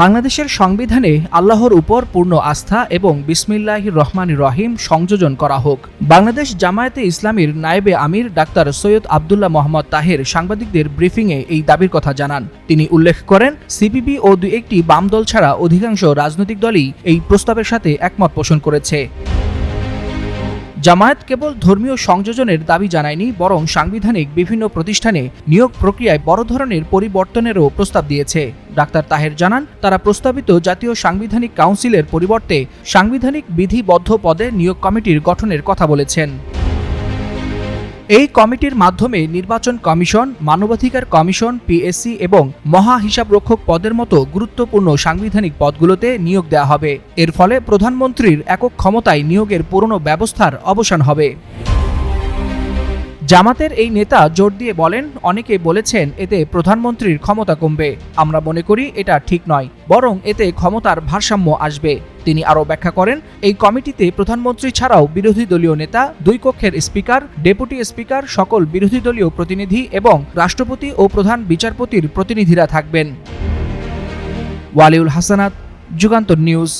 বাংলাদেশের সংবিধানে আল্লাহর উপর পূর্ণ আস্থা এবং বিসমিল্লাহির রহমান রহিম সংযোজন করা হোক। বাংলাদেশ জামায়াতে ইসলামীর নায়েবে আমির ডাক্তার সৈয়দ আবদুল্লাহ মোহাম্মদ তাহের সাংবাদিকদের ব্রিফিংয়ে এই দাবির কথা জানান। তিনি উল্লেখ করেন, সিপিবি ও দু একটি বাম দল ছাড়া অধিকাংশ রাজনৈতিক দলই এই প্রস্তাবের সাথে একমত পোষণ করেছে। জামায়াত কেবল ধর্মীয় সংযোজনের দাবি জানায়নি, বরং সাংবিধানিক বিভিন্ন প্রতিষ্ঠানে নিয়োগ প্রক্রিয়ায় বড় ধরনের পরিবর্তনেরও প্রস্তাব দিয়েছে। ডাক্তার তাহের জানান, তারা প্রস্তাবিত জাতীয় সাংবিধানিক কাউন্সিলের পরিবর্তে সাংবিধানিক বিধিবদ্ধ পদে নিয়োগ কমিটির গঠনের কথা বলেছেন। এই কমিটির মাধ্যমে নির্বাচন কমিশন, মানবাধিকার কমিশন পিএসসি এবং মহা হিসাবরক্ষক পদের মতো গুরুত্বপূর্ণ সাংবিধানিক পদগুলোতে নিয়োগ দেওয়া হবে। এর ফলে প্রধানমন্ত্রীর একক ক্ষমতায় নিয়োগের পুরনো ব্যবস্থার অবসান হবে। জামাতের এই নেতা জোর দিয়ে বলেন, অনেকে বলেছেন এতে প্রধানমন্ত্রীর ক্ষমতা কমবে। আমরা মনে করি এটা ঠিক নয়, বরং এতে ক্ষমতার ভারসাম্য আসবে। তিনি আরও ব্যাখ্যা করেন, এই কমিটিতে প্রধানমন্ত্রী ছাড়াও বিরোধী দলীয় নেতা, দুই কক্ষের স্পিকার, ডেপুটি স্পিকার, সকল বিরোধী দলীয় প্রতিনিধি এবং রাষ্ট্রপতি ও প্রধান বিচারপতির প্রতিনিধিরা থাকবেন। ওয়ালিউল হাসানাত, যুগান্তর নিউজ।